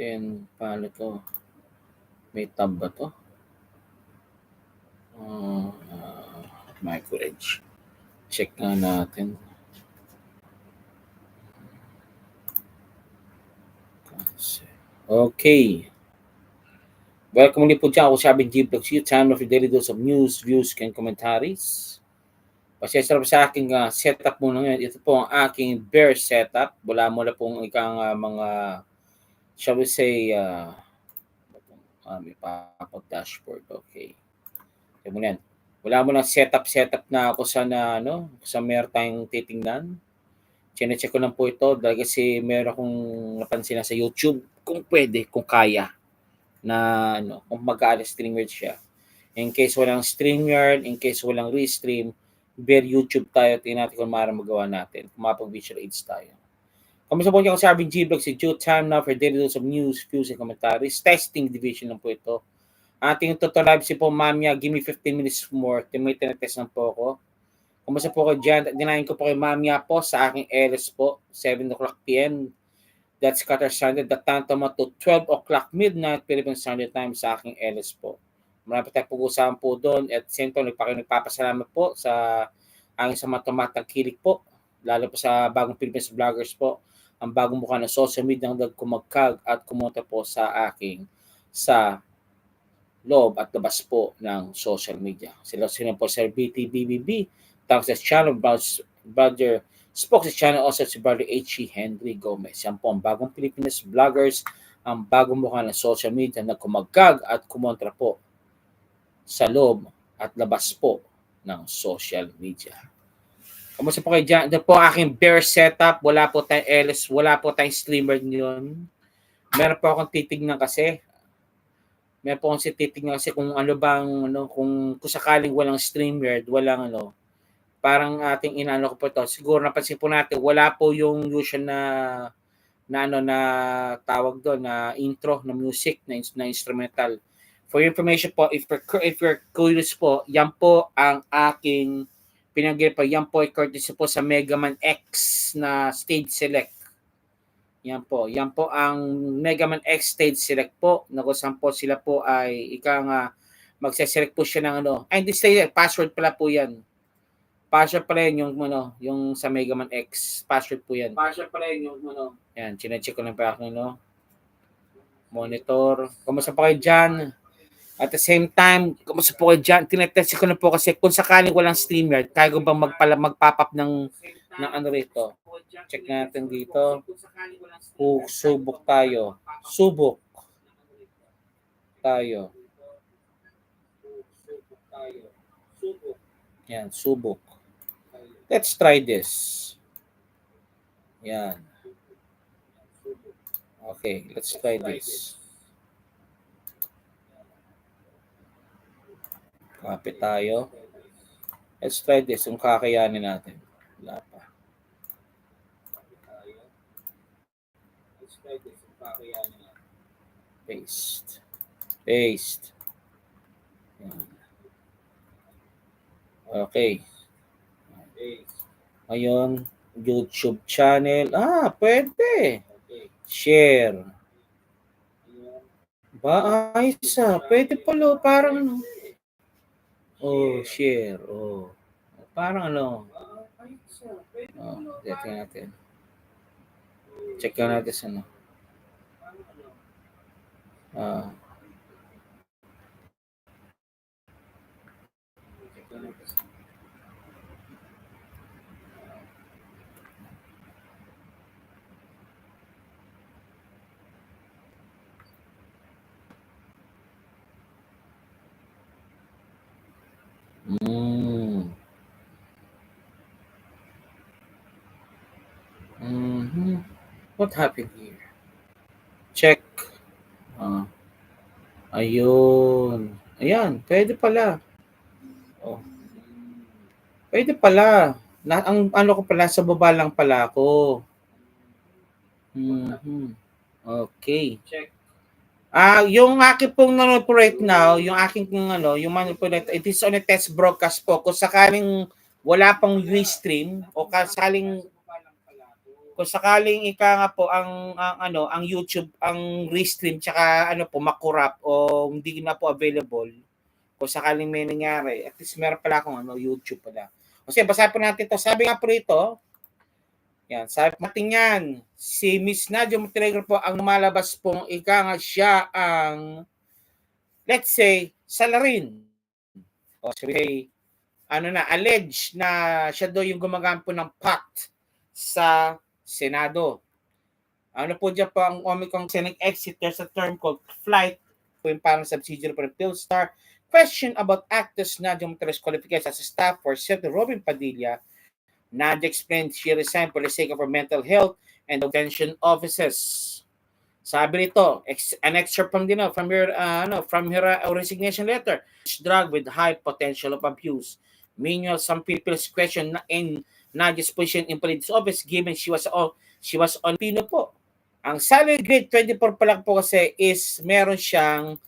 Then, paano to? May tab ba to? Uh, uh, micro edge. Check nga natin. Okay. Welcome ulit po dyan. Ako sabi G Vlogs you. Time of your daily dose of news, views, and commentaries. Pasensya na sa aking uh, setup muna ngayon. Ito po ang aking bear setup. Wala mo na pong ikang uh, mga, shall we say, uh, uh, may papag dashboard. Okay. Ito mo yan. Wala mo lang setup, setup na ako sa na, ano, sa meron tayong titingnan. Chine-check ko lang po ito dahil kasi meron akong napansin na sa YouTube kung pwede, kung kaya na ano, kung mag-aala StreamYard siya. In case walang StreamYard, in case walang restream, bare YouTube tayo, tingnan natin kung maaaring magawa natin. Kung mapag-visual aids tayo. Kamusta po niyo ako sa RBG Vlog si Joe Time now for daily dose of news, views, and commentaries. Testing division lang po ito. Ating total live si po, Mamia, give me 15 minutes more. May tinetest lang po ako. Kumusta po kayo dyan? Dinayin ko po kay Mamia po sa aking LS po, 7 o'clock p.m. That's Qatar Standard. That time to 12 o'clock midnight Philippine Standard Time sa aking LS po. Marami tayong pag-usapan po doon. At same time, nagpapasalamat po sa aking sa matamatang kilik po. Lalo po sa bagong Philippines vloggers po. Ang bagong mukha ng social media ang kumagkag at kumonta po sa aking sa loob at labas po ng social media. Sila sila po Sir BTBBB, thanks sa channel brother spoke sa channel also si brother H.E. Henry Gomez. Yan po ang bagong Pilipinas vloggers, ang bagong mukha ng social media na kumagkag at kumontra po sa loob at labas po ng social media. Kamusta po kayo dyan? Ito po aking bear setup. Wala po tayong LS, wala po tayong streamer ngayon. Meron po akong titignan kasi. Meron po akong titignan kasi kung ano bang, ano, kung, kung sakaling walang streamer, walang ano, parang ating inano ko po to. Siguro napansin po natin, wala po yung usual na na ano na tawag doon na intro na music na, na instrumental. For your information po, if you're, if you're curious po, yan po ang aking pinagil pa. Yan po ay courtesy po sa Mega Man X na stage select. Yan po. Yan po ang Mega Man X stage select po. Na kung saan po sila po ay ika nga magse-select po siya ng ano. Ay, hindi stage password pala po yan. Password pala yun yung ano, yung sa Mega Man X. Password po yan. Password pala yun yung ano. Yan, chinecheck ko lang pa ako, no? Monitor. Kamusta po kayo dyan? At the same time, kumusta po kayo dyan? Tinetest ko na po kasi kung sakaling walang streamer, kaya ko bang magpala, mag-pop up ng, ng ano rito? Check natin dito. O, subok tayo. Subok. Tayo. Yan, subok. Let's try this. Yan. Okay, let's try this. Copy tayo. Let's try this. Kung kakayanin natin. Wala pa. Paste. Paste. Okay. Ngayon, YouTube channel. Ah, pwede. Share. Ba, ayos ah. Pwede pala. Parang, oh, share. Oh. Parang ano. Oh, check natin. Check natin sa ano. Ah. Mm. Mm-hmm. What happened here? Check. Ah. Ayun. Ayan, pwede pala. Oh. Pwede pala. Na, ang ano ko pala, sa baba lang pala ako. Mm-hmm. Okay. Check. Ah, yung aking pong nanonood po right now, yung aking pong ano, yung manipulate, it is on a test broadcast po. Kung sakaling wala pang restream o kasaling kung sakaling ika nga po ang, ang ano ang YouTube ang restream tsaka ano po makurap o hindi na po available kung sakaling may nangyari at least meron pala akong ano YouTube pala kasi basahin po natin to sabi nga po rito yan po natin yan si Miss Nadia Montenegro po ang lumalabas pong ika nga siya ang let's say salarin o say ano na alleged na siya daw yung gumagamit po ng pot sa Senado. Ano po dyan po ang Omicron Senate exit, there's a term called flight, po yung parang subsidiary for Philstar. Question about actors Nadia Montero's qualifications as a staff for Senator Robin Padilla. Nadia explained she resigned for the sake of her mental health and detention offices. Sabi nito, ex- an excerpt from, you know, from her, uh, ano, from her uh, resignation letter. Drug with high potential of abuse. Meanwhile, some people's question na- in Nadia's position in politics office given she was on she was on Pino po. Ang salary grade 24 pa lang po kasi is meron siyang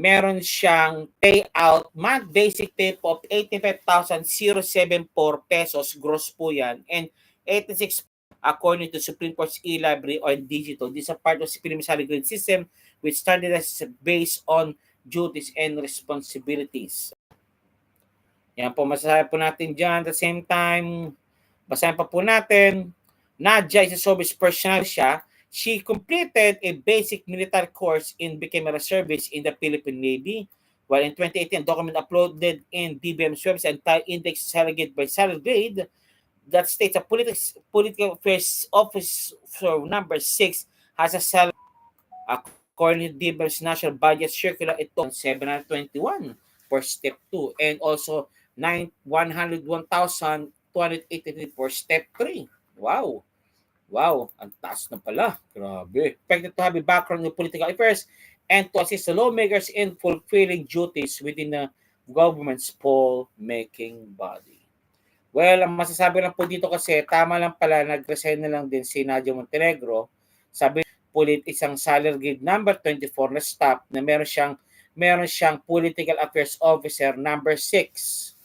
meron siyang payout month basic pay po of 85,074 pesos gross po yan and 86 according to Supreme Court's e-library on digital. This is a part of Supreme Salary Grade System which as based on duties and responsibilities. Yan po, masasabi po natin dyan. At the same time, basahin pa po natin, Nadia is a service personnel siya. She completed a basic military course and became a reservist in the Philippine Navy. While in 2018, document uploaded in DBM's website and tie index grade by grade that states a politics, political affairs officer number 6 has a salary according to DBM's national budget circular ito 721 for step 2 and also 9 101,283 for step 3. Wow. Wow, ang taas na pala. Grabe. Expected to have a background in political affairs and to assist the lawmakers in fulfilling duties within the government's poll-making body. Well, ang masasabi lang po dito kasi, tama lang pala, nag-resign na lang din si Nadia Montenegro. Sabi, pulit isang salary grade number 24 na staff na meron siyang meron siyang political affairs officer number 6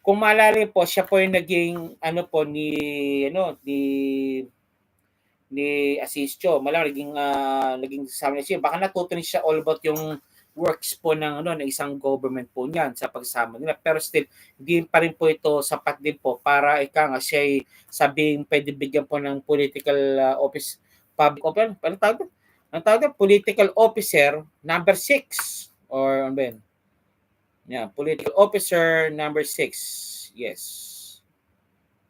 kung maalala po, siya po yung naging ano po ni ano ni ni Asisio. Malang naging uh, naging kasama niya siya. Baka natuto niya siya all about yung works po ng ano ng isang government po niyan sa pagsama nila. Pero still, hindi pa rin po ito sapat din po para ika nga siya ay sabing pwede bigyan po ng political uh, office public officer. Ano tawag? Ang tawag political officer number 6 or ano ba yun? Yeah, political officer number six. Yes.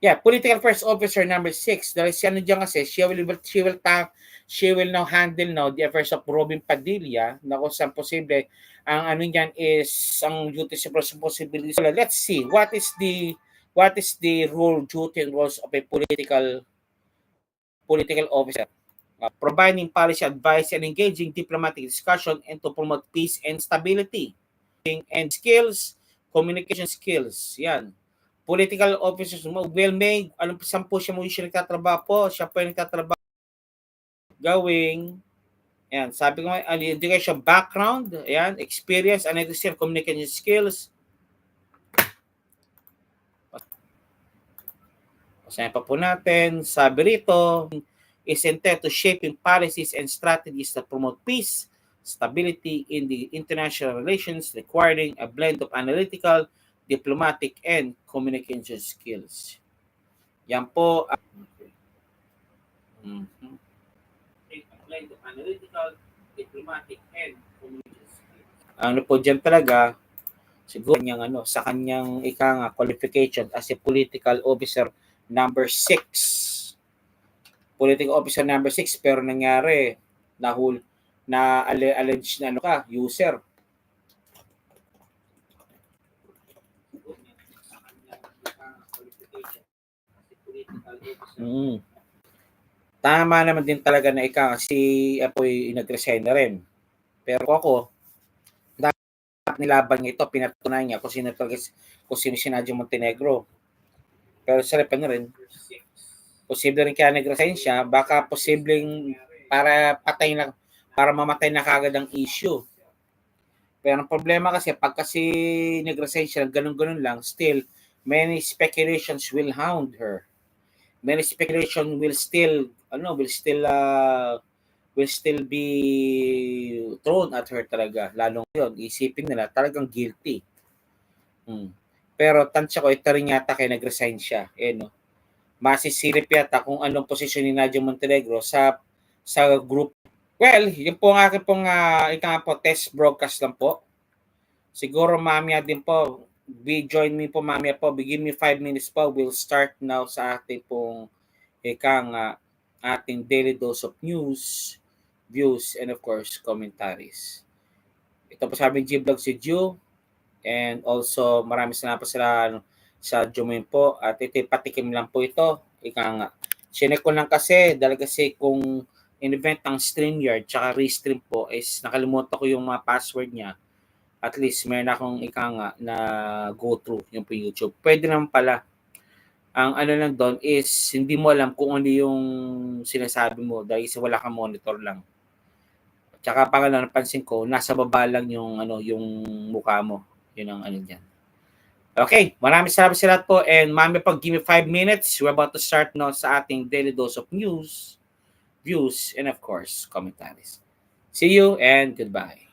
Yeah, political first officer number six. Dahil siya ano dyan kasi, she will, she will, ta- she will now handle now the affairs of Robin Padilla na kung saan posible ang ano niyan is ang duties and responsibilities. So, let's see what is the what is the role, duty, and roles of a political political officer. Uh, providing policy advice and engaging diplomatic discussion and to promote peace and stability and skills, communication skills. Yan. Political officers, well may, alam po saan po siya mo siya nagtatrabaho po, siya po yung nagtatrabaho gawing, yan, sabi ko nga, ano, education background, yan, experience, analysis, communication skills. Pasayan pa po natin, sabi rito, is intended to shaping policies and strategies that promote peace, stability in the international relations requiring a blend of analytical, diplomatic, and communication skills. Yan po. Mm-hmm. A blend of analytical, diplomatic, and communication skills. Ano po dyan talaga, siguro niyang ano, sa kanyang ika nga, qualification as a political officer number 6. Political officer number 6 pero nangyari nahul na alleged na ano ka, user. Mm. Tama naman din talaga na ikaw si Apoy nag-resign na rin. Pero ako, dapat nilaban niya ito, pinatunayan niya kung sino talaga, kung sino si Nadia Montenegro. Pero sa pa na rin, posible rin kaya nag-resign siya, baka posibleng para patay na para mamatay na kagad ang issue. Pero ang problema kasi, pag kasi nag-resign siya, ganun-ganun lang, still, many speculations will hound her. many speculation will still ano will still uh, will still be thrown at her talaga lalong yun isipin nila talagang guilty hmm. pero tansya ko ito rin yata kay nag-resign siya eh no masisilip yata kung anong posisyon ni Nadia Montenegro sa sa group well yun po ang aking pong uh, ika po test broadcast lang po siguro mamaya din po be join me po mamaya po. Give me 5 minutes po. We'll start now sa ating pong ikang uh, ating daily dose of news, views, and of course, commentaries. Ito po sa aming G-Vlog si Ju. And also, maraming salamat sila sa Jumin po. At ito, patikim lang po ito. Ika nga. Sinek lang kasi, dahil kasi kung in-event ang StreamYard tsaka Restream po is nakalimutan ko yung mga password niya at least meron akong ika nga na go through yung po YouTube. Pwede naman pala. Ang ano lang doon is hindi mo alam kung ano yung sinasabi mo dahil wala kang monitor lang. Tsaka pangalawa napansin ko, nasa baba lang yung ano yung mukha mo. Yun ang ano diyan. Okay, maraming salamat sa lahat po and mami pag give me 5 minutes. We're about to start now sa ating daily dose of news, views, and of course, commentaries. See you and goodbye.